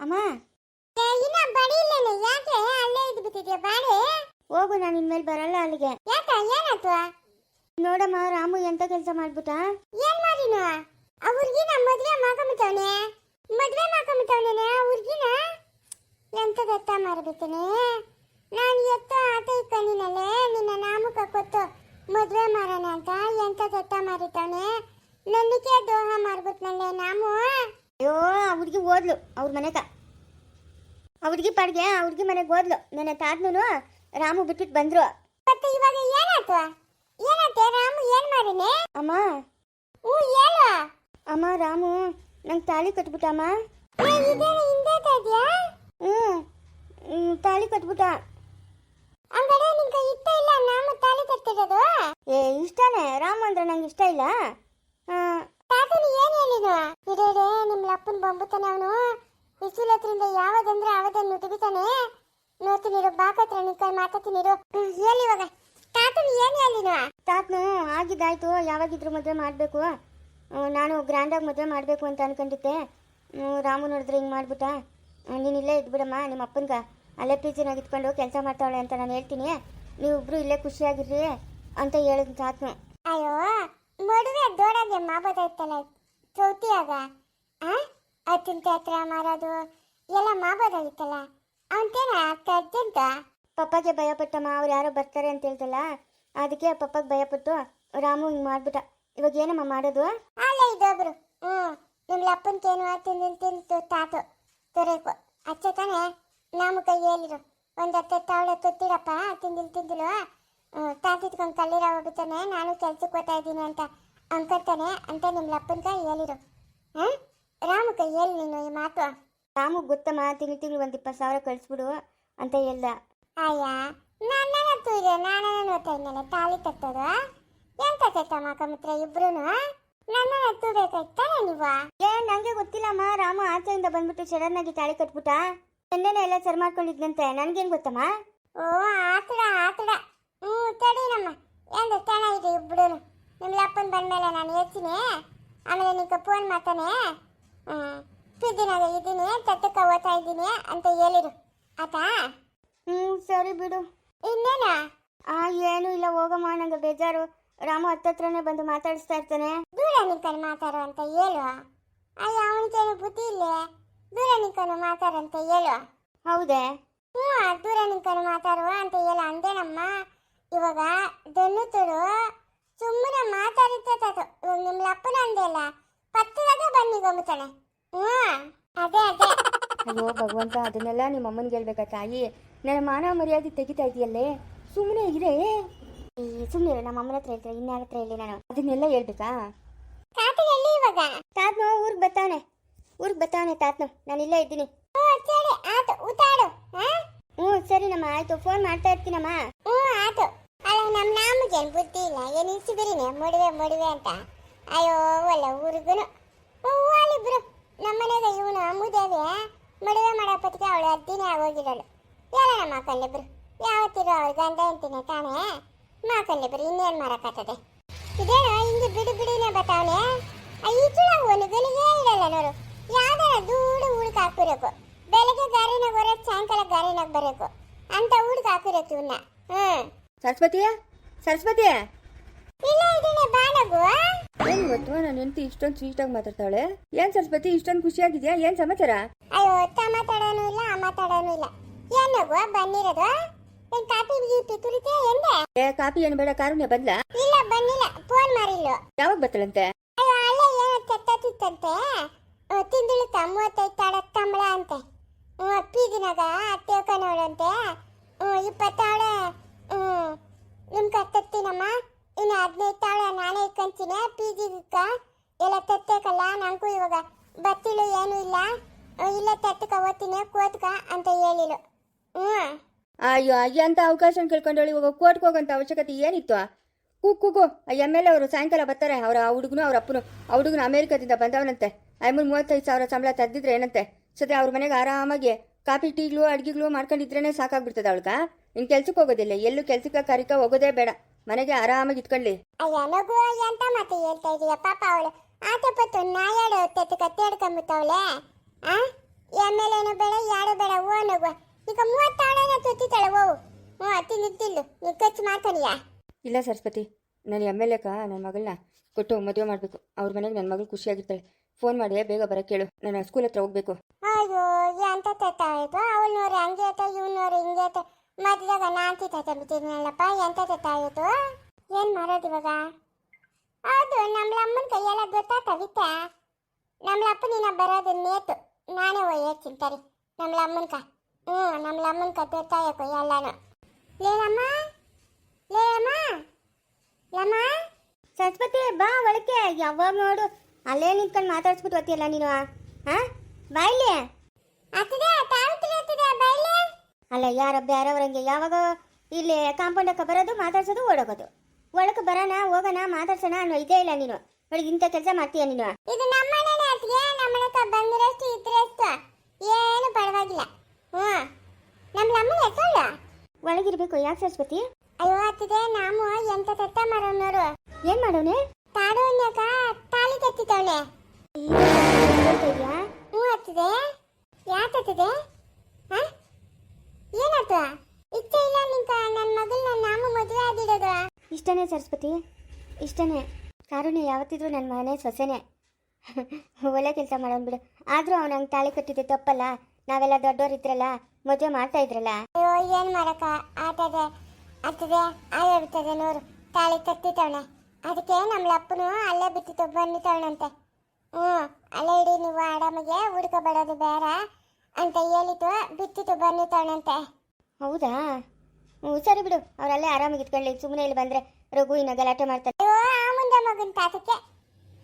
ಅಮ್ಮ? ಇನ್ನ ಬಡಿ ಇಲ್ಲೇನೆ. ಯಾಕೆ? ಅಲ್ಲೇ ಇದ್ದು ಬಿಟ್ಟಿದ್ಯಾ? ಬಾಡಿ? ಹೋಗು ನಾನು ಇನ್ಮೇಲೆ ಬರಲ್ಲ ಅಲ್ಲಿಗೆ. ಯಾಕ? ಏನಾಯ್ತು? ನೋಡಮ್ಮ ರಾಮು ಎಂತ ಕೆಲಸ ಮಾಡ್ಬಿಟ್ಟ? ಏನ್ ಮಾಡಿನ ಹುಡ್ಗಿನ ಮದ್ವೆ ಮಾಡ್ಕೊಂಬಿಟ್ಟವನೆ. ಮದ್ವೆ ಮಾಡ್ಕೊಂಬಿಟ್ಟವನೆ ಆ ಹುಡ್ಗಿನ? ಎಂತ ಗೊತ್ತಾ ಮಾರ್ಬಿಟ್ಟನೆ ನಾನು ಎತ್ತ ಆಟ ಇಕ್ಕಣಿನಲ್ಲೇ ನಿನ್ನ ನಾಮಕ ಕೊತ್ತು ಮದ್ವೆ ಮಾಡೋಣ ಅಂತ ಎಂತ ಗೊತ್ತ ಮಾರಿತವನೆ ನನಗೆ ದೋಹ ಮಾರ್ಬಿಟ್ನಲ್ಲೇ ನಾಮು? ಅಯ್ಯೋ ಆ ಹುಡುಗಿ ಓದ್ಲು ಅವ್ರ ಮನೆಗ ಆ ಹುಡುಗಿ ಪಾಡ್ಗೆ ಆ ಹುಡುಗಿ ಮನೆಗೆ ಓದ್ಲು. ನನ್ನ ತಾತನೂ ರಾಮು ಬಿಟ್ಬಿಟ್ಟು ಬಂದ್ರು. ಮತ್ತೆ ಇವಾಗ ಏನಾಯ್ತು? ಏನಾಯ್ತು? ರಾಮು ಏನ್ ಮಾಡಿನೆ ಅಮ್ಮ. ಹ್ಞೂ ಹೇಳು. ಅಮ್ಮ ರಾಮು ನಂಗೆ ತಾಳಿ ಕಟ್ಬಿಟ್ಟಮ್ಮ. ಹ್ಞೂ ಹ್ಮ್, ತಾಳಿ ಕಟ್ಬಿಟ್ಟ. ಹಂಗಾರೆ ನಿಂಗೆ ಇಷ್ಟ ಇಲ್ಲ ನಾಮ ತಾಲಿ ಕಟ್ಟಿರೋದು ಏ ಇಷ್ಟನೇ? ರಾಮು ಅಂದ್ರೆ ನಂಗೆ ಇಷ್ಟ ಇಲ್ಲ. ಹಾಂ ತಾತನ ಏನ್ ಹೇಳಿದ್ನು ಇಡೇಡೆ ನಿಮ್ ಲಪ್ಪನ್ ಬಂಬುತ್ತಾನೆ ಅವನು. ಬಿಸಿಲು ಹತ್ರಿಂದ ಯಾವದಂದ್ರೆ ಅವದನ್ನು ನುಡಿಬಿತಾನೆ ನೋಡ್ತೀನಿರು ಬಾಕತ್ರ ನಿಂತ್ಕೊಂಡು ಮಾತಾಡ್ತೀನಿರು ಹ್ಮ್, ಹೇಳಿ ಇವಾಗ. ತಾತನ್ ಏನ್ ಹೇಳಿನ ತಾತನು ಆಗಿದ್ದಾಯ್ತು ಯಾವಾಗಿದ್ರು ಮದುವೆ ಮಾಡಬೇಕು. ನಾನು ಗ್ರ್ಯಾಂಡಾಗಿ ಮದುವೆ ಮಾಡಬೇಕು ಅಂತ ಅನ್ಕೊಂಡಿದ್ದೆ. ರಾಮು ನೋಡಿದ್ರೆ ಹಿಂಗೆ ಮಾಡ್ಬಿಟ್ಟ. ನೀನು ಇಲ್ಲೇ ಇದ್ಬಿಡಮ್ಮ ನಿಮ್ಮ ಅಪ್ಪನ್ಗ. ಅಲ್ಲೇ ಪ್ರೀತಿನಾಗ ಇಟ್ಕೊಂಡು ಕೆಲಸ ಮಾಡ್ತಾವಳೆ ಅಂತ ನಾನು ಹೇಳ್ತೀನಿ. ನೀವಿಬ್ರು ಇಲ್ಲೇ ಖುಷಿಯಾಗಿರ್ರಿ ಅಂತ ಹೇಳಿದ್ ತಾತನು. ಅಯ್ಯೋ ಮದುವೆ ದೊಡ್ಡಗೆ ಮಾಡ್ಬೋದಾಯ್ತಲ್ಲ ಚೌತಿಯಾಗ. ಆ? ಅತ್ತಿನ ಹತ್ರ ಮಾರೋದು. ಎಲ್ಲ ಮಾಡ್ಬೋದಾಗಿತ್ತಲ್ಲ ಅಂತೇನ ಅರ್ಜೆಂಟ ಪಪ್ಪಗೆ ಭಯಪಟ್ಟಮ್ಮ ಅವ್ರು ಯಾರೋ ಬರ್ತಾರೆ ಅಂತ ಹೇಳ್ತಲ್ಲ ಅದಕ್ಕೆ ಪಪ್ಪಗೆ ಭಯಪಟ್ಟು ರಾಮು ಹಿಂಗೆ ಮಾಡ್ಬಿಟ್ಟ. ಇವಾಗ ಏನಮ್ಮ ಮಾಡೋದು? ಅಲ್ಲ ಇದೊಬ್ರು ಹ್ಮ್. ನಿಮ್ ಅಪ್ಪನಕೇನು ತಿಂದು ತಿಂತು. ತಾತು ತೊರೇಕು ಅಚ್ಚ ತಾನೆ. ನಮ್ಮ ಕೈ ಹೇಳಿರು ಒಂದ್ ಹತ್ತ ತಾವಳೆ ತೊತ್ತಿರಪ್ಪ ತಿಂದಿಲ್ ತಿಂದಿಲು. ತಾತಿದ್ಕೊಂಡು ಕಲ್ಲಿರ ಹೋಗುತ್ತಾನೆ ನಾನು ಕೆಲ್ಸಕ್ಕೆ ಹೋಗ್ತಾ ಇದ್ದೀನಿ ಅಂತ ಅನ್ಕೊತಾನೆ ಅಂತ ನಿಮ್ಮ ಅಪ್ಪನ ಕೈ ಹೇಳಿರು. ಹಾಂ? ರಾಮ ಕೈ ಹೇಳಿ ನೀನು ಈ ಮಾತು. ರಾಮು ಗೊತ್ತಮ್ಮ ತಿಂಗಳು ತಿಂಗಳು ಒಂದು ಇಪ್ಪತ್ತು ಸಾವಿರ ಕಳಿಸ್ಬಿಡು ಅಂತ ಹೇಳ್ದ. ಅಯ್ಯ ನನ್ನ ತೂರೆ ನಾನು ನೋಡ್ತಾ ಇದ್ದಲ್ಲ ತಾಳಿ ತಟ್ಟೋದು ಎಂತ ಕೆಟ್ಟ ಕಮಿತ್ರ ಇಬ್ರು ನನ್ನ ತೂಬೇಕಾಯ್ತಾನೆ ನೀವು? ಏ ನಂಗೆ ಗೊತ್ತಿಲ್ಲಮ್ಮ ರಾಮ ಆಚೆಯಿಂದ ಬಂದ್ಬಿಟ್ಟು ಆಗಿ ತಾಳಿ ಕಟ್ಬಿಟ್ಟ. ನಿನ್ನೆನೆ ಎಲ್ಲ ಸರ್ ಮಾಡ್ಕೊಂಡಿದ್ನಂತೆ ನನ್ಗೇನ್ ಗೊತ್ತಮ್ಮ? ಓ ಆತಡ ಆತಡ ಹ್ಞೂ ತಡೀನಮ್ಮ ಎಂದು ಚೆನ್ನಾಗಿದೆ ಇಬ್ರು. ನಿಮ್ಮ ಅಪ್ಪನ ಬಂದಮೇಲೆ ನಾನು ಹೇಳ್ತೀನಿ. ಆಮೇಲೆ ನಿಂಗೆ ಫೋನ್ ಮಾಡ್ತಾನೆ. ಹ್ಞೂ ಪಿದ್ದಿನಾಗ ಇದ್ದೀನಿ ತಟ್ಟಕ್ಕೆ ಓದ್ತಾ ಇದ್ದೀನಿ ಅಂತ ಹೇಳಿರು. ಆತಾ ಹ್ಞೂ ಸರಿ ಬಿಡು. ಇನ್ನೇನ? ಆ ಏನು ಇಲ್ಲ ಹೋಗಮ್ಮ ನಂಗೆ ಬೇಜಾರು. ರಾಮ ಹತ್ತತ್ರನೇ ಬಂದು ಮಾತಾಡಿಸ್ತಾ ಇರ್ತಾನೆ. ದೂರ ನಿಂತ್ಕೊಂಡು ಮಾತಾಡು ಅಂತ ಹೇಳು. ಅಯ್ಯ ಅವನಿಗೇನು ಬುದ್ಧಿ ಇಲ್ಲೇ. ದೂರ ನಿಂತ್ಕೊಂಡು ಮಾತಾಡು ಅಂತ ಹೇಳು. ಹೌದೇ? ಹ್ಞೂ ದೂರ ನಿಂತ್ಕೊಂಡು ಮಾತಾಡುವ ಅಂತ ಹೇಳು. ಅಂದೇನಮ್ಮ? ಇವಾಗ ದೊಣ್ಣು ತುಳು. ಸುಮ್ಮನೆ ಮಾತಾಡುತ್ತಾತು ಇವಾಗ ನಿಮ್ಮ ಅಪ್ಪನ ಅಂದೆಲ್ಲ ಅಲ್ಲ. ಬನ್ನಿ ಗೊಂಬತಣೆ ಹ್ಞೂ. ಅದೇ ಅದೇ. ಅಯ್ಯೋ ಭಗವಂತ ಅದನ್ನೆಲ್ಲ ನಿಮ್ಮ ಅಮ್ಮನಿಗೆ ಹೇಳ್ಬೇಕಾ ತಾಯಿ? ನನ್ನ ಮಾನ ಮರ್ಯಾದೆ ತೆಗಿತಾ ಇದೆಯಲ್ಲೇ? ಸುಮ್ಮನೆ ಇದೇ ಸುಮ್ಮನೆ ನಮ್ಮ ಅಮ್ಮನ ಹತ್ರ ಹೇಳ್ತಾರೆ? ಇನ್ಯಾರ ಹತ್ರ ಹೇಳಿ ನಾನು. ಅದನ್ನೆಲ್ಲ ಹೇಳ್ಬೇಕಾ? ತಾತ ಎಲ್ಲಿ ಇವಾಗ? ತಾತನು ಊರಿಗೆ ಬರ್ತಾವನೆ. ಊರಿಗೆ ಬರ್ತಾವನೆ ತಾತನು. ನಾನು ಇಲ್ಲೇ ಇದ್ದೀನಿ. ಹ್ಞೂ ಸರಿ. ಆತು ಊಟ ಹಾಂ ಹ್ಞೂ. ಸರಿನಮ್ಮ ಆಯ್ತು. ಫೋನ್ ಮಾಡ್ತಾ ಇರ್ತೀನಮ್ಮ. ಹ್ಞೂ ಆತು. ನಮ್ಮ ನಾಮಗೇನು ಬುದ್ಧಿ ಇಲ್ಲ, ಏನು ಇಸಿಬಿರಿನೆ ಮಡುವೆ ಮಡುವೆ ಅಂತ. ಅಯ್ಯೋ ಒಲ್ಲ ಊರಿಗೂ ಹ್ಞೂ ನಮ್ಮ ನಮ್ಮನೆಗೆ ಇವನು ಅಮ್ಮುದೇವಿ. ಮಡುವೆ ಮಾಡೋ ಪತ್ತಿಗೆ ಅವಳು ಅದ್ದಿನೇ ಆಗೋಗಿರಳು ಎಲ್ಲ ನಮ್ಮ ಮಕ್ಕಳಿಬ್ರು ಯಾವತ್ತಿರೋ ಅವಳು ಗಂಡ ಅಂತೀನಿ ತಾನೇ? ಮಕ್ಕಳಿಬ್ರು ಇನ್ನೇನು ಮಾಡಕತ್ತದೆ ಇದೇನೋ ಹಿಂಗೆ ಬಿಡು ಬಿಡಿನೇ ಬತ್ತಾವನೆ? ಒಂದು ಗಲಿಗೆ ಇಡಲ್ಲ ನೋಡು. ಯಾವ್ದಾರ ದೂಡು ಹುಡುಕ ಹಾಕಿರಬೇಕು ಬೆಳಗ್ಗೆ ಗಾರಿನಾಗ ಬರೋದು ಸಾಯಂಕಾಲ ಗಾರಿನಾಗ ಬರಬೇಕು. ಅಂತ ಹುಡುಕ ಹಾಕಿರಬೇಕು ಇವನ್ನ ಹ್ಮ್. ಸರಸ್ವತಿಯ? ಸರಸ್ವತಿಯ? ಇಲ್ಲ ಇದೀನಿ ಬಾಲಗು. ಏನ್ ಗೊತ್ತು ನನ್ನ ಹೆಂಡತಿ ಇಷ್ಟೊಂದು ಆಗಿ ಮಾತಾಡ್ತಾಳೆ. ಏನ್ ಸರಸ್ವತಿ ಇಷ್ಟೊಂದು ಖುಷಿಯಾಗಿದ್ಯಾ? ಏನ್ ಸಮಾಚಾರ? ಅಯ್ಯೋ ಅತ್ತ ಮಾತಾಡೋನು ಇಲ್ಲ ಆ ಮಾತಾಡೋನು ಇಲ್ಲ. ಏನಗು ಬಂದಿರೋದು ಏನ್ ಕಾಫಿ ಗೀಪಿ ಕುಡಿತೀಯ ಎಂದೆ? ಏ ಕಾಪಿ ಏನು ಬೇಡ ಕಾರುಣ್ಯ ಬಂದ್ಲ? ಇಲ್ಲ ಬಂದಿಲ್ಲ ಫೋನ್ ಮಾಡಿಲ್ಲ. ಯಾವಾಗ ಬರ್ತಾಳಂತೆ ಅಯ್ಯೋ ಅಲ್ಲೇ ಏನೋ ತೆತ್ತತ್ತಿತ್ತಂತೆ ತಿಂದಿಳುತ್ತ ಮೂವತ್ತೈದು ತಾಳ ತಂಬಳ ಅಂತೆ. ಅಪ್ಪಿ ಪೀದಿನಾಗ ಅತ್ತೆ ಹ್ಞೂ ಇಪ್ಪತ್ತಾಳ ಹ್ಞೂ ನಿಮ್ಗೆ ಇನ್ನು ಹದಿನೈದು ತಾಳ ನಾನೇ ಇಕ್ಕಂತೀನಿ ಪೀಜಿಗ ಎಲ್ಲ ತತ್ತೇಕಲ್ಲ ನನಗೂ ಇವಾಗ ಬತ್ತಿಳು ಏನು ಇಲ್ಲ. ಇಲ್ಲ ತತ್ತಕ ಓದ್ತೀನಿ, ಕೋತ್ಕ ಅಂತ ಹೇಳಿಲ್ಲ ಹ್ಞೂ ಅಯ್ಯೋ ಅಂತ ಅವಕಾಶ ಕೇಳ್ಕೊಂಡವಳು, ಇವಾಗ ಕೋರ್ಟ್ಗೆ ಹೋಗೋಂಥ ಅವಶ್ಯಕತೆ ಏನಿತ್ತು? ಕೂಗು ಎಂ ಎಲ್ ಅವರು ಸಾಯಂಕಾಲ ಬರ್ತಾರೆ, ಅವರ ಹುಡುಗನು, ಅವ್ರ ಅಪ್ಪನು. ಆ ಹುಡುಗನು ಅಮೇರಿಕಾದಿಂದ ಬಂದವನಂತೆ. ಐಮೂರು ಮೂವತ್ತೈದು ಸಾವಿರ ಸಂಬಳ ತೆಗ್ದಿದ್ರೆ ಏನಂತೆ? ಸದ್ಯ ಅವ್ರ ಮನೆಗೆ ಆರಾಮಾಗಿ ಕಾಫಿ ಟೀಗಳು ಅಡ್ಗೆಗಳು ಮಾಡ್ಕೊಂಡಿದ್ರೇನೆ ಸಾಕಾಗ್ಬಿಡ್ತದೆ ಅವಳ್ಗ. ನಿನ್ ಕೆಲ್ಸಕ್ಕೆ ಹೋಗೋದಿಲ್ಲ ಎಲ್ಲೂ ಕೆಲ್ಸಕ್ಕೆ ಕರಿಕ ಹೋಗೋದೇ ಬೇಡ. ಮನೆಗೆ ಆರಾಮಾಗಿ ಇಟ್ಕೊಳ್ಳಿ ಅಯ್ಯ ನಗು ಎಂತ ಮಾತು ಹೇಳ್ತಾ ಇದೀಯ ಪಾಪ ಅವಳು. ಆತ ಪತ್ತು ನಾಯಾಡು ತೆತ್ತು ಕತ್ತೆಡ್ಕೊಂಬಿಟ್ಟವಳೆ ಆ? ಎಂ ಎಲ್ ಏನೋ ಬೇಡ ಯಾರು ಬೇಡ ಓನೋಗುವ ಈಗ ಮೂವತ್ತಾಳನ ತುತ್ತಿತಾಳೆ ಓ. ಹ್ಞೂ ತಿಂದು ತಿಂದು ನೀ ಖರ್ಚು ಮಾಡ್ತಾನಿಯಾ? ಇಲ್ಲ ಸರಸ್ವತಿ ನಾನು ಎಂ ಎಲ್ ಎಕ್ಕ ನನ್ನ ಮಗಳನ್ನ ಕೊಟ್ಟು ಮದುವೆ ಮಾಡಬೇಕು. ಅವ್ರ ಮನೆಗೆ ನನ್ನ ಮಗಳು ಖುಷಿಯಾಗಿರ್ತಾಳೆ. ಫೋನ್ ಮಾಡಿ ಬೇಗ ಬರೋಕ್ಕೆ ಕೇಳು. ನಾನು ಸ್ಕೂಲ್ ಹತ್ರ ಹೋಗ್ಬೇಕು. ಅಯ್ಯೋ ಎಂತ ತೆತ್ತ ಅವಳು ನೋಡಿ ಹಂಗೆ ಆಯ್ತು ಇವ್ನು ನೋಡಿ ಹಿಂಗೆ ಆಯ್ತು. ಮದ್ದಾಗ ನಾಂತಿ ತಿತ್ತ ಬಿಟ್ಟಿದ್ನಲ್ಲಪ್ಪ, ಎಂತ ತೆತ್ತ ಆಯಿತು ಏನ್ ಮಾಡೋದು ಇವಾಗ? ಹೌದು ನಮ್ಮ ಅಮ್ಮನ ಕೈಯೆಲ್ಲ ಗೊತ್ತಾ ತವಿತ ನಮ್ಮ ನಿನ್ನ ಬರೋದು ನೇತು ನಾನೇ ಒಯ್ಯ ತರಿ ನಮ್ಮ ಅಮ್ಮನ್ಕ ಹ್ಞೂ ನಮ್ಮ ಅಮ್ಮನ್ಕ ಗೊತ್ತಾಯಕೋ ಎಲ್ಲಾನು. ಲೇಲಮ್ಮ? ಲೇಲಮ್ಮ? ಲಮ್ಮ ಸರಸ್ವತಿ, ಬಾ ಒಳಕ್ಕೆ. ಯಾವಾಗ ನೋಡು. ಅಲ್ಲೇ ನಿಂತ್ಕೊಂಡು ಮಾತಾಡ್ಸ್ಬಿಟ್ಟು ಹೋಗ್ತೀಯಲ್ಲ ನೀನು ಹಾಂ ಬಾಯ್ಲಿ ಅಲ್ಲ ಯಾರ ಬೇರೆಯವ್ರಂಗೆ ಯಾವಾಗ ಇಲ್ಲಿ ಕಾಂಪೌಂಡ್ ಹಕ್ಕ ಬರೋದು ಮಾತಾಡ್ಸೋದು ಓಡೋಗೋದು. ಒಳಕ್ಕೆ ಬರೋಣ ಹೋಗೋಣ ಮಾತಾಡ್ಸೋಣ ಅನ್ನೋ ಇದೇ ಇಲ್ಲ ನೀನು. ನೋಡಿ ಇಂಥ ಕೆಲಸ ಮಾಡ್ತೀಯ ನೀನು? ಇದು ನಮ್ಮನೆನೇ ಅತ್ತಿಗೆ ನಮ್ಮನೆಕ ಬಂದಿರಷ್ಟು ಇದ್ರಷ್ಟು ಏನು ಪರವಾಗಿಲ್ಲ. ಹ್ಞೂ. ನಮ್ಮ ನಮ್ಮನೆ ಹೆಸರು? ಒಳಗಿರ್ಬೇಕು ಯಾಕೆ ಸರಸ್ವತಿ? ಅಯ್ಯೋ ಅತ್ತಿಗೆ ನಾವು ಎಂತ ತತ್ತ ಮಾಡೋನವರು ಏನ್ ಮಾಡೋನೆ? ತಾಡೋನ್ಯಾಕ ತಾಳಿ ಇದ್ಯಾ? ಹ್ಞೂ ಅತ್ತಿದೆ ಯಾತತ್ತಿದೆ ಹಾ? ಏನಪ್ಪ ಇಚ್ಛೆ ಇಲ್ಲ ನಿಂಕ ನನ್ನ ಮಗಳನ್ನ ನಾಮ ಮದುವೆ ಆಗಿಡೋದು. ಇಷ್ಟನೇ ಸರಸ್ವತಿ ಇಷ್ಟನೇ. ಕಾರುಣ್ಯ ಯಾವತ್ತಿದ್ರು ನನ್ನ ಮನೆ ಸೊಸೆನೇ. ಒಳ್ಳೆ ಕೆಲಸ ಮಾಡೋನ್ ಬಿಡು. ಆದರೂ ಅವ್ನು ಹಂಗೆ ತಾಳಿ ಕಟ್ಟಿದ್ದೆ ತಪ್ಪಲ್ಲ. ನಾವೆಲ್ಲ ದೊಡ್ಡೋರು ಇದ್ರಲ್ಲ ಮದುವೆ ಮಾಡ್ತಾ ಇದ್ರಲ್ಲ. ಅಯ್ಯೋ ಏನ್ ಮಾಡಕ ಆಟದೆ ಆಗ್ತದೆ ಆಗೋಗ್ತದೆ ನೋರು. ತಾಳಿ ತತ್ತಿತವನೆ ಅದಕ್ಕೆ ನಮ್ಮ ಅಪ್ಪನು ಅಲ್ಲೇ ಬಿಟ್ಟಿತ್ತು ಬಂದಿತ್ತವನಂತೆ ಹ್ಞೂ ಅಲ್ಲೇ ಇಡೀ ನೀವು ಆರಾಮಿಗೆ ಹುಡುಕ ಬರೋದು ಬೇಡ. ಅಂತ ಹೇಳಿತು. ಬಿತ್ತಿತು ಬಂದಿತ್ತವನಂತೆ ಹೌದಾ? ಹ್ಞೂ ಸರಿ ಬಿಡು. ಅವರಲ್ಲೇ ಆರಾಮಾಗಿ ಇಟ್ಕೊಳ್ಳಿ ಸುಮ್ಮನೆ ಇಲ್ಲಿ ಬಂದರೆ ರಘು ಇನ್ನ ಗಲಾಟೆ ಮಾಡ್ತಾರೆ ಅಯ್ಯೋ ಆ ಮುಂದೆ ಮಗನ ತಾತಕ್ಕೆ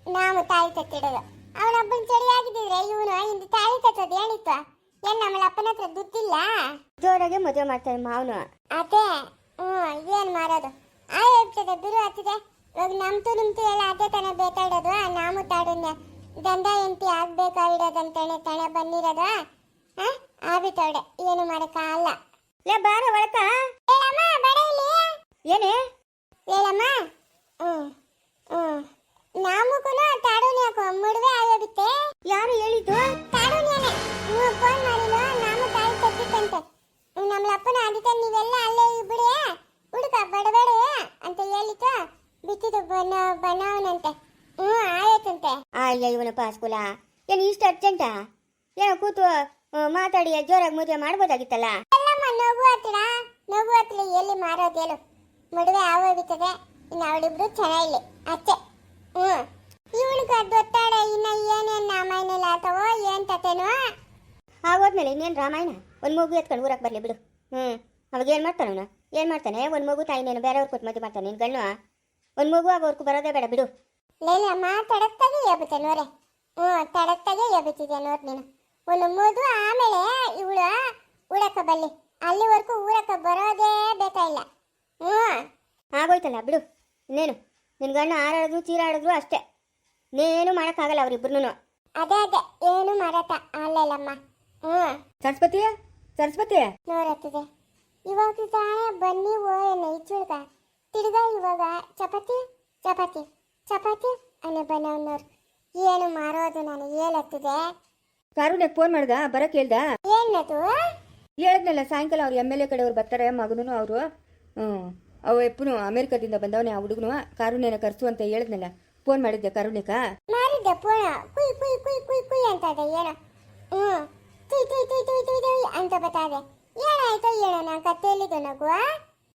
ನಾವು ತಾಯಿ ತತ್ತಿಡೋದು ಅವನೊಬ್ಬನ ಚಳಿಯಾಗಿದ್ದಿದ್ರೆ ಇವನು ಇಂದು ತಾಯಿ ತತ್ತೋದು ಹೇಳಿತ್ತು ಏನ್ ನಮ್ಮ ಅಪ್ಪನ ಹತ್ರ ದುಡ್ಡಿಲ್ಲ? ಜೋರಾಗೆ ಮದುವೆ ಮಾಡ್ತಾರೆ ಮಾವನು. ಅದೇ. ಹ್ಞೂ ಏನು ಮಾಡೋದು? ಆ ಹೇಳ್ತದೆ ಬಿರು ಹತ್ತಿದೆ. ಇವಾಗ ನಮ್ತು ನಿಮ್ತು ಎಲ್ಲ ಅದೇ ತಾನೇ ಬೇಕಾಡೋದು ನಾವು ತಾಡನ್ನ ಗಂಡ ಹೆಂಡತಿ ಆಗ್ಬೇಕಾಗಿರೋದಂತಾನೆ ತಾನೇ ಬಂದಿರೋದು. ಆಗ್ಬಿಟ್ಟವಡೆ ಏನು ಮಾಡಕ್ಕಾಗಲ್ಲ ಲೇ ಬಾರ ಒಳಕ. ಹೇಳಮ್ಮ ಬಡ ಇಲ್ಲಿ ಏನೇ? ಹೇಳಮ್ಮ. ಹ್ಞೂ ನಾವು ಕೂಡ ತಾಡೋನ್ ಯಾಕೋ ಮದುವೆ ಆಗೋಗುತ್ತೆ ಯಾರು ಹೇಳಿದ್ದು? ತಾಡೋನಿಯನೆ ನೀವು ಫೋನ್ ಮಾಡಿಲ್ಲ ನಾವು ತಾಯಿ ತಪ್ಪಿತ್ತಂತೆ. ನಮ್ಮ ಅಪ್ಪನ ಅದಕ್ಕೆ ನೀವೆಲ್ಲ ಅಲ್ಲೇ ಬಿಡಿ ಹುಡುಕ ಬಡಬೇಡ ಅಂತ ಹೇಳಿತು ಬಿತ್ತಿದ್ದು ಬಣ್ಣ ಬಣ್ಣವನಂತೆ ಹ್ಞೂ ಆಯ್ತಂತೆ ಅಯ್ಯ ಇವನಪ್ಪ ಸ್ಕೂಲ ಏನು ಇಷ್ಟು ಅರ್ಜೆಂಟಾ ಏನೋ ಕೂತು ಮಾತಾಡಿ ಜೋರಾಗಿ ಮದುವೆ ಮಾಡ್ಬೋದಾಗಿತ್ತಲ್ಲ? ಎಲ್ಲಮ್ಮ ನಗು ಹತ್ತಿರ. ನೋವು ಹತ್ತಿರ ಎಲ್ಲಿ ಮಾರೋದು ಹೇಳು. ಮದುವೆ ಆಗೋಗುತ್ತದೆ ಇನ್ನು ಅವಳಿಬ್ರು ಚೆನ್ನಾಗಿಲ್ಲ ಅಷ್ಟೇ. ಹ್ಞೂ ಇವಳಿಗೆ ಗೊತ್ತಾಡ ಇನ್ನ ಏನೇನು ನಾಮಾಯನೆಲ್ಲ ಆತವೋ ಏನ್ ತತೇನೋ ಆಗೋದ್ಮೇಲೆ ಇನ್ನೇನು ರಾಮಾಯಣ? ಒಂದು ಮಗು ಎತ್ಕೊಂಡು ಊರಕ್ಕೆ ಬರಲಿ ಬಿಡು. ಹ್ಞೂ ಅವಾಗ ಏನು ಮಾಡ್ತಾನೆ ಅವನು? ಏನು ಮಾಡ್ತಾನೆ? ಒಂದು ಮಗು ತಾಯಿನೇನು ಬೇರೆಯವ್ರ ಕೊಟ್ಟು ಮದುವೆ ಮಾಡ್ತಾನೆ ನಿನ್ನ ಗಣ್ಣು ಒಂದು ಮಗು ಆಗೋರ್ಗೂ ಬರೋದೇ ಬೇಡ ಬಿಡು. ಲೇಲಮ್ಮ ತಡಕ್ತಾಗೆ ಎಬ್ಬುತ್ತೆ ನೋರೆ ಹ್ಞೂ ತಡಕ್ತಾಗೆ ಎಬ್ಬುತ್ತಿದೆ ನೋಡ್ ನೀನು. ಒಂದು ಮದು ಆಮೇಲೆ ಇವಳು ಉಡಕ ಬಲ್ಲಿ ಅಲ್ಲಿವರೆಗೂ ಊರಕ ಬರೋದೇ ಬೇಕಾಗಿಲ್ಲ ಹ್ಞೂ. ಆಗೋಯ್ತಲ್ಲ ಬಿಡು. ಇನ್ನೇನು? ನಿನ್ನ ಗಣ್ಣ ಆರಾಡಿದ್ರು ಚೀರಾಡಿದ್ರು ಅಷ್ಟೇ. ಇನ್ನೇನು ಮಾಡೋಕ್ಕಾಗಲ್ಲ ಅವರಿಬ್ರು ಅದೇ ಅದೇ. ಏನು ಮಾಡತ್ತ ಅಲ್ಲಲ್ಲಮ್ಮ ಹ್ಞೂ. ಸರಸ್ವತಿ? ಸರಸ್ವತಿ? ನೋಡತ್ತಿದೆ ಇವಾಗ ತಾನೇ ಬನ್ನಿ ಓ ಇಚ್ಚುಳ್ಗ ತಿರ್ಗ ಇವಾಗ ಚಪಾತಿ ಚಪಾತಿ ಚಪಾತಿ ಅನ್ನೋ ಬನ್ನವ್ನವ್ರು ಏನು ಮಾರೋದು ನಾನು ಹೇಳತ್ತಿದೆ? ಕಾರುಣ್ಯಕ್ಕೆ ಫೋನ್ ಮಾಡ್ದ? ಬರಕ್ಕೆ ಹೇಳ್ದ? ಏನದು ಹೇಳಿದ್ನಲ್ಲ ಸಾಯಂಕಾಲ ಅವ್ರು ಎಂ ಎಲ್ ಎ ಕಡೆಯವ್ರು ಬರ್ತಾರೆ ಮಗನೂ ಅವರು. ಹ್ಞೂ ಅವ ಎಪ್ಪನು ಅಮೆರಿಕದಿಂದ ಬಂದವನೇ ಆ ಹುಡುಗನು ಕಾರುಣ್ಯನ ಕರ್ಸು ಅಂತ ಹೇಳಿದ್ನಲ್ಲ. ಫೋನ್ ಮಾಡಿದ್ದೆ ಕಾರುಣ್ಯಕ ಮಾಡಿದ್ದೆ ಕುಯ್ ಕುಯ್ ಕುಯ್ ಕುಯ್ ಕುಯ್ ಅಂತ ಏನೋ. ಹ್ಞೂ ತುಯ್ ತುಯ್ ತುಯ್ ತುಯ್ ತುಯ್ ತುಯ್ ಅಂತ ಬತ್ತಾದೆ ಏನಾಯ್ತು ಏನೋ ನಾನು ನಗು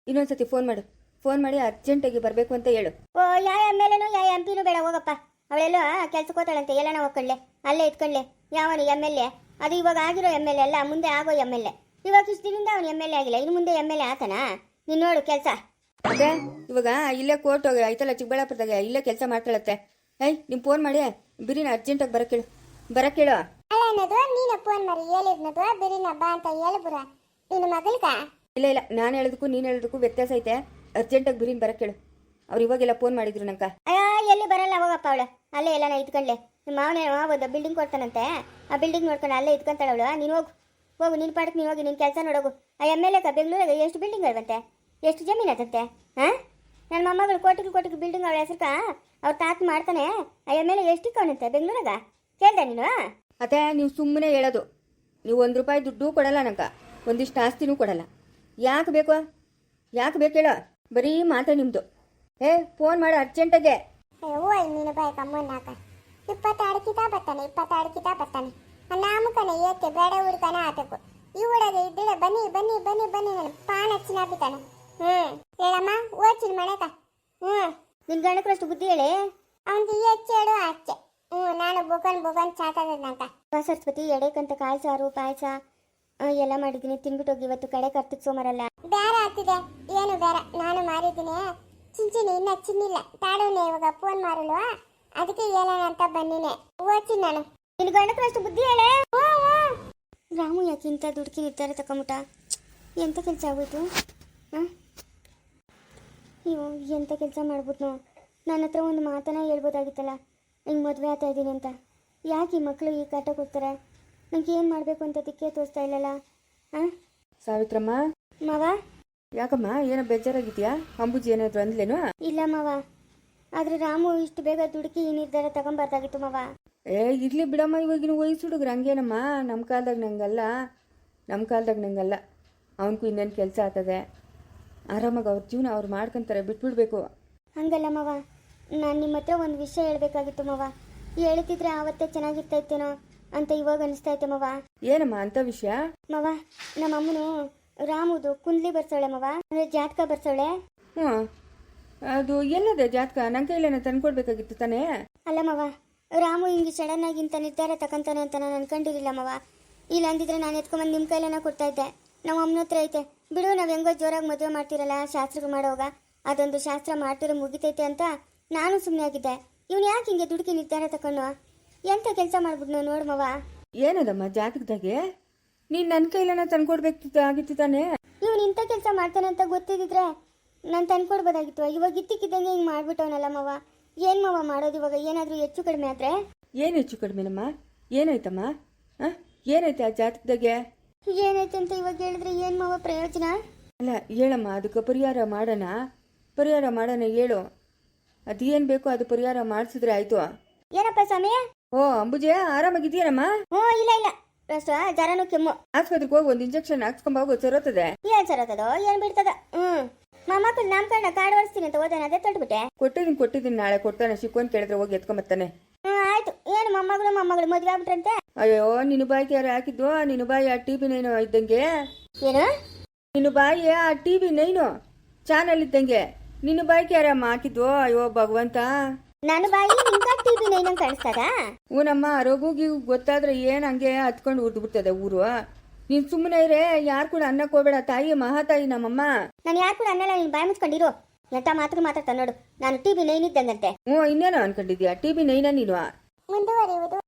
ಇನ್ನೊಂದ್ಸತಿ ಫೋನ್ ಮಾಡು. ಫೋನ್ ಮಾಡಿ ಅರ್ಜೆಂಟಾಗಿ ಬರಬೇಕು ಅಂತ ಹೇಳು. ಓ ಯಾವ ಎಂ ಎಲ್ ಎನು ಯಾವ ಎಂ ಪಿನೂ ಬೇಡ ಹೋಗಪ್ಪ. ಅವಳೆಲ್ಲೋ ಕೆಲ್ಸಕ್ಕೆ ಹೋತಾಳಂತೆ ಎಲ್ಲನ ಹೋಗ್ಕೊಳ್ಳೆ. ಅಲ್ಲೇ ಇಟ್ಕೊಳ್ಳೆ ಯಾವನು ಎಂ ಎಲ್ ಎ ಅದು ಇವಾಗ ಆಗಿರೋ ಎಂ ಎಲ್ ಎ ಅಲ್ಲ ಮುಂದೆ ಆಗೋ ಎಂ ಎಲ್ ಎ ಇವಾಗ ಇಷ್ಟು ದಿನದಿಂದ ಅವನು ಎಂ ಎಲ್ ಎ ಆಗಿಲ್ಲ ಇನ್ನು ಮುಂದೆ ಎಂ ಎಲ್ ಎ ಆತನಾ? ನೀನು ನೋಡು ಕೆಲಸ. ಅದೇ ಇವಾಗ ಇಲ್ಲೇ ಕೋರ್ಟ್ ಹೋಗಿ ಐತಲ್ಲ ಚಿಕ್ಕಬಳ್ಳಾಪುರದಾಗ ಇಲ್ಲೇ ಕೆಲಸ ಮಾಡ್ತಾಳತ್ತೆ ಏಯ್ ನಿಮ್ ಫೋನ್ ಮಾಡಿ ಬಿರಿನ ಅರ್ಜೆಂಟಾಗಿ ಬರಕ್ಕೆ ಬರಕ್ಕೆಳು ಅಲ್ಲ ಅನ್ನೋದು ನೀನು ಫೋನ್ ಮಾಡಿ ಹೇಳಿದ್ನದು ಬಿರಿನ ಬಾ ಅಂತ ಹೇಳ್ಬುರ ನಿನ್ನ ಮಗಳಿಗ? ಇಲ್ಲ ಇಲ್ಲ ನಾನು ಹೇಳೋದಕ್ಕೂ ನೀನು ಹೇಳೋದಕ್ಕೂ ವ್ಯತ್ಯಾಸ ಐತೆ. ಅರ್ಜೆಂಟಾಗಿ ಬಿರಿನ್ ಬರಕ್ಕೇಳು ಅವ್ರು ಇವಾಗೆಲ್ಲ ಫೋನ್ ಮಾಡಿದ್ರು ನಂಕ ಅಯ್ಯ ಎಲ್ಲಿ ಬರಲ್ಲ ಹೋಗಪ್ಪ ಅವಳು. ಅಲ್ಲೇ ಎಲ್ಲ ಇಟ್ಕೊಂಡ್ಲೆ ನಿಮ್ಮ ಮಾವನೇ ಒಂದು ಬಿಲ್ಡಿಂಗ್ ಕೊಡ್ತಾನಂತೆ. ಆ ಬಿಲ್ಡಿಂಗ್ ನೋಡ್ಕೊಂಡು ಅಲ್ಲೇ ಇಟ್ಕೊಂತಾಳೆ ಅವಳು. ನೀನು ಹೋಗು. ಹೋಗು ನಿನ್ನ ಪಾಡಕ್ಕೆ ನೀನು ಹೋಗಿ ನಿನ್ನ ಕೆಲಸ ನೋಡೋಗು. ಆ ಎಂ ಎಲ್ ಎ ಬೆಂಗಳೂರಾಗ ಎಷ್ಟು ಬಿಲ್ಡಿಂಗ್ ಇರುವಂತೆ ಎಷ್ಟು ಜಮೀನು ಆತಂತೆ ಹಾಂ? ನನ್ನ ಮೊಮ್ಮಗಳು ಕೋಟಿಗೆ ಕೋಟಿಗೆ ಬಿಲ್ಡಿಂಗ್ ಅವಳ ಹೆಸರ್ಕ ಅವ್ರ ತಾತ ಮಾಡ್ತಾನೆ. ಆ ಎಂ ಎಲ್ ಎ ಎಷ್ಟು ಇಕ್ಕವನಂತೆ ಬೆಂಗಳೂರಾಗ? ಕೇಳ್ದೆ ನೀನು? ಅದೇ ನೀವು ಸುಮ್ಮನೆ ಹೇಳೋದು. ನೀವು ಒಂದು ರೂಪಾಯಿ ದುಡ್ಡು ಕೊಡಲ್ಲ ನಂಕ ಒಂದಿಷ್ಟು ಆಸ್ತಿನೂ ಕೊಡಲ್ಲ. ಯಾಕೆ ಬೇಕು? ಯಾಕೆ ಬೇಕು ಹೇಳೋ? ಬರೀ ಮಾತೇ ನಿಮ್ಮದು ಏ ಫೋನ್ ಮಾಡು ಅರ್ಜೆಂಟಾಗೆ. ಓ ನೀನು ಬಾಯ್ ಕಮ್ಮನ್ನಾಕ ಇಪ್ಪತ್ತಾರು ಕಿತಾ ಬರ್ತಾನೆ ಇಪ್ಪತ್ತಾರು ಕಿತಾ ಬರ್ತಾನೆ ನಾಮಕನ ಏಕೆ ಬೇಡ ಹುಡುಕನ ಆತಕು ಈ ಹುಡುಗ ಇದ್ದಿಲ್ಲ ಬನ್ನಿ ಬನ್ನಿ ಬನ್ನಿ ಬನ್ನಿ ನಾನು ಪಾನ್ ಹಚ್ಚಿನ ಬಿತ್ತಾನೆ ಹ್ಮ್ ಹೇಳಮ್ಮ ಓಚಿನ ಮನೆಕ. ಹ್ಮ್. ನಿನ್ ಗಣಕರಷ್ಟು ಬುದ್ಧಿ ಹೇಳಿ? ಅವನ್ದು ಹೇಳು ಆಚೆ ಹ್ಮ್ ನಾನು ಬೋಗನ್ ಬೋಗನ್ ಚಾತಾದಂತ ಸರಸ್ವತಿ ಎಡೆಕಂತ ಕಾಯಿ ಸಾರು ಪಾಯಸ ಎಲ್ಲ ಮಾಡಿದೀನಿ ತಿನ್ಬಿಟ್ಟು ಹೋಗಿ ಇವತ್ತು ಕಡೆ ಕರ್ತದ ಸೋಮರಲ್ಲ ಬೇರೆ ಆಗ್ತಿದೆ. ಏನು ಬೇರೆ? ನಾನು ಮಾರಿದ್ದೀನಿ. ಚಿಂಚಿನಿ ಇನ್ನ ಚಿನ್ನಿಲ್ಲ. ತಾಡೋನೆ ಇವಾಗ ಫೋನ್ ಮಾರಲು ಅದಕ್ಕೆ ಹೇಳೋಣ ಅಂತ ಬಂದಿನಿ ಓಚಿ ನಾನು. ನಿನ್ ಅಷ್ಟು ಬುದ್ಧಿ ಹೇಳೆ? ರಾಮು ಯಾಕಿಂತ ಇಂಥ ದುಡ್ಕಿ ನಿರ್ಧಾರ ತಕೊಂಬಿಟ್ಟ? ಎಂಥ ಕೆಲಸ ಆಗೋಯ್ತು? ಹಾಂ? ಅಯ್ಯೋ ಎಂಥ ಕೆಲಸ ಮಾಡ್ಬಿಟ್ನು? ನನ್ನ ಹತ್ರ ಒಂದು ಮಾತನ್ನ ಹೇಳ್ಬೋದಾಗಿತ್ತಲ್ಲ. ಹಿಂಗೆ ಮದುವೆ ಆಗ್ತಾ ಇದ್ದೀನಿ ಅಂತ. ಯಾಕೆ ಈ ಮಕ್ಕಳು ಈ ಕಾಟ ಕೊಡ್ತಾರೆ? ನಂಗೆ ಏನು ಮಾಡಬೇಕು ಅಂತ ದಿಕ್ಕೇ ತೋರಿಸ್ತಾ ಇಲ್ಲಲ್ಲ? ಹಾಂ? ಸಾವಿತ್ರಮ್ಮ? ಮಾವ? ಯಾಕಮ್ಮ ಏನೋ ಬೇಜಾರಾಗಿದ್ಯಾ? ಅಂಬುಜಿ ಏನಾದ್ರು ಅಂದ್ಲೇನು? ಇಲ್ಲ ಮಾವ. ಆದ್ರೆ ರಾಮು ಇಷ್ಟು ಬೇಗ ದುಡುಕಿ ಈ ನಿರ್ಧಾರ ತಗೊಂಬಾರ್ದಾಗಿತ್ತು ಮಾವ. ಏ ಇರ್ಲಿ ಬಿಡಮ್ಮ ಇವಾಗಿನ ವಯಸ್ಸು ಹುಡುಗ್ರು ಹಂಗೇನಮ್ಮ? ನಮ್ಮ ಕಾಲದಾಗ ನಂಗಲ್ಲ. ನಮ್ಮ ಕಾಲದಾಗ ನಂಗಲ್ಲ. ಅವನಿಗೂ ಇನ್ನೇನು ಕೆಲಸ ಆಗ್ತದೆ. ಆರಾಮಾಗಿ ಅವ್ರ ಜೀವನ ಅವ್ರು ಮಾಡ್ಕೊಂತಾರೆ ಬಿಟ್ಬಿಡ್ಬೇಕು. ಹಂಗಲ್ಲ ಮಾವ. ನಾನು ನಿಮ್ಮ ಹತ್ರ ಒಂದು ವಿಷಯ ಹೇಳ್ಬೇಕಾಗಿತ್ತು ಮಾವ. ಹೇಳ್ತಿದ್ರೆ ಆವತ್ತೇ ಚೆನ್ನಾಗಿರ್ತೈತೇನೋ ಅಂತ ಇವಾಗ ಅನಿಸ್ತಾ ಐತೆ ಮಾವ. ಏನಮ್ಮ ಅಂತ ವಿಷಯ? ಮಾವ ನಮ್ಮ ಅಮ್ಮನು ರಾಮುದು ಕುಂದ್ಲಿ ಬರ್ಸೋಳೆ ಮವಾ? ಅಂದ್ರೆ ಜಾತಕ ಬರ್ಸೋಳೆ? ಹ್ಞೂ ಅದು ಎಲ್ಲದೆ ಜಾತಕ? ನನ್ನ ಕೈಲೇನೆ ತಂದ್ಕೊಡ್ಬೇಕಾಗಿತ್ತು ತಾನೇ? ಅಲ್ಲ ಮವ ರಾಮು ಹಿಂಗೆ ಸಡನ್ ಆಗಿ ಇಂಥ ನಿರ್ಧಾರ ತಕಂತಾನೆ ಅಂತ ನಾನು ಅನ್ಕೊಂಡಿರಲಿಲ್ಲ ಮವ. ಇಲ್ಲ ಅಂದಿದ್ರೆ ನಾನು ಎತ್ಕೊಂಬಂದು ನಿಮ್ಮ ಕೈಲೇನ ಕೊಡ್ತಾ ಇದ್ದೆ. ನಮ್ಮ ಅಮ್ಮನ ಹತ್ರ ಐತೆ ಬಿಡು ನಾವು ಹೆಂಗೋ ಜೋರಾಗಿ ಮದುವೆ ಮಾಡ್ತಿರಲ್ಲ ಶಾಸ್ತ್ರ ಮಾಡೋವಾಗ. ಅದೊಂದು ಶಾಸ್ತ್ರ ಮಾಡ್ತಿರೋ ಮುಗಿತೈತೆ ಅಂತ ನಾನು ಸುಮ್ಮನೆ ಆಗಿದ್ದೆ. ಇವ್ನು ಯಾಕೆ ಹಿಂಗೆ ದುಡುಕಿ ನಿರ್ಧಾರ ತಕೊಂಡು ಎಂಥ ಕೆಲಸ ಮಾಡ್ಬಿಡ್ನು ನೋಡು ಮಾವ. ಏನದಮ್ಮ ಜಾತಕದಾಗೆ? ನೀನು ನನ್ನ ಕೈಲನ ತಂದ್ಕೊಡ್ಬೇಕು ಆಗಿತ್ತು ತಾನೇ? ಇವನು ಇಂಥ ಕೆಲಸ ಮಾಡ್ತಾನೆ ಅಂತ ಗೊತ್ತಿದ್ದಿದ್ರೆ ನಾನು ತಂದ್ಕೊಡ್ಬೋದಾಗಿತ್ತು. ಇವಾಗ ಇತ್ತಿಕ್ಕಿದ್ದಂಗೆ ಹಿಂಗೆ ಮಾಡ್ಬಿಟ್ಟವನಲ್ಲ ಮಾವ. ಏನು ಮಾವ ಮಾಡೋದು ಇವಾಗ? ಏನಾದರೂ ಹೆಚ್ಚು ಕಡಿಮೆ ಆದರೆ? ಏನು ಹೆಚ್ಚು ಕಡಿಮೆನಮ್ಮ? ಏನಾಯ್ತಮ್ಮ? ಹಾಂ? ಏನೈತೆ ಆ ಜಾತಕದಾಗೆ? ಏನಾಯ್ತು ಅಂತ ಇವಾಗ ಹೇಳಿದ್ರೆ ಏನು ಮಾವ ಪ್ರಯೋಜನ? ಅಲ್ಲ ಹೇಳಮ್ಮ ಅದಕ್ಕೆ ಪರಿಹಾರ ಮಾಡೋಣ. ಪರಿಹಾರ ಮಾಡೋಣ ಹೇಳು. ಅದೇನು ಬೇಕು ಅದು ಪರಿಹಾರ ಮಾಡಿಸಿದ್ರೆ ಆಯಿತು. ಏನಪ್ಪ ಸ್ವಾಮಿ? ಓ ಅಂಬುಜೆ ಆರಾಮಾಗಿದ್ದೀಯನಮ್ಮ? ಹ್ಞೂ ಇಲ್ಲ ಇಲ್ಲ. ಅಷ್ಟು ಜ್ವರನು ಕೆಮ್ಮು. ಆಸ್ಪತ್ರೆಗೆ ಹೋಗಿ ಒಂದು ಇಂಜೆಕ್ಷನ್ ಹಾಕ್ಸ್ಕೊಂಬೋಗು ಸರೋತದೆ. ಏನ್ ಸರತ್ತದೋ ಏನ್ ಬಿಡ್ತದ ಹ್ಞೂ ಮೊಮ್ಮಕ್ಕಳು ನಾಮಕರಣ ಕಾರ್ಡ್ ಓಡಿಸ್ತೀನಿ ಅಂತ ಹೋದಾನೆ ಅದೇ ತೊಟ್ಬಿಟ್ಟೆ. ಕೊಟ್ಟಿದ್ದೀನಿ ಕೊಟ್ಟಿದ್ದೀನಿ ನಾಳೆ ಕೊಡ್ತಾನೆ. ಅಂತ ಕೇಳಿದ್ರೆ ಹೋಗಿ ಎತ್ಕೊಂಬತ್ತಾನೆ. ಹ್ಞೂ ಆಯ್ತು. ಏನು ಮೊಮ್ಮಗಳು ಮೊಮ್ಮಗಳು ಮದ್ವೆ ಆಗ್ಬಿಟ್ರಂತೆ? ಅಯ್ಯೋ ನಿನ್ನ ಬಾಯಿಗೆ ಯಾರು ಹಾಕಿದ್ದು ನಿನ್ನ ಬಾಯಿ ಆ ಟಿ ವಿ ನೈನು ಇದ್ದಂಗೆ? ಏನು? ನಿನ್ನ ಬಾಯಿ ಆ ಟಿ ನೈನು? ಚಾನಲ್ ಇದ್ದಂಗೆ? ನಿನ್ನ ಬಾಯಿಗೆ ಯಾರಮ್ಮ ಹಾಕಿದ್ದು ಅಯ್ಯೋ ಭಗವಂತ. ನನ್ನ ಬಾಯಿ ನಿಮ್ಗ ಟಿವಿ ನೈನಂಗೆ ಕಾಣಿಸ್ತದ? ಊನಮ್ಮ ರೋಗಿಗೆ ಗೊತ್ತಾದ್ರೆ ಏನ್ ಹಂಗೆ ಹತ್ಕೊಂಡು ಉರ್ದು ಬಿಡ್ತದೆ ಊರು? ನೀನ್ ಸುಮ್ಮನೆ ಇರೇ ಯಾರ್ ಕೂಡ ಅನ್ನಕ್ಕೆ ಹೋಗ್ಬೇಡ. ತಾಯಿ ಮಹಾತಾಯಿ ನಮ್ಮಮ್ಮ. ನಾನು ಯಾರ್ ಕೂಡ ಅನ್ನಲ್ಲ ನೀನ್ ಬಾಯಿ ಮುಚ್ಕೊಂಡಿರು. ಎಂತ ಮಾತ್ರ ಮಾತಾಡ್ತಾ ನೋಡು. ನಾನು ಟಿವಿ ನೈನ್ ಇದ್ದಂಗಂತೆ. ಹ್ಞೂ ಇನ್ನೇನೋ ಅನ್ಕೊಂಡಿದ್ಯಾ ಟಿವಿ ನೈನ ನೀನು? ಮುಂದುವರಿಯುವುದು.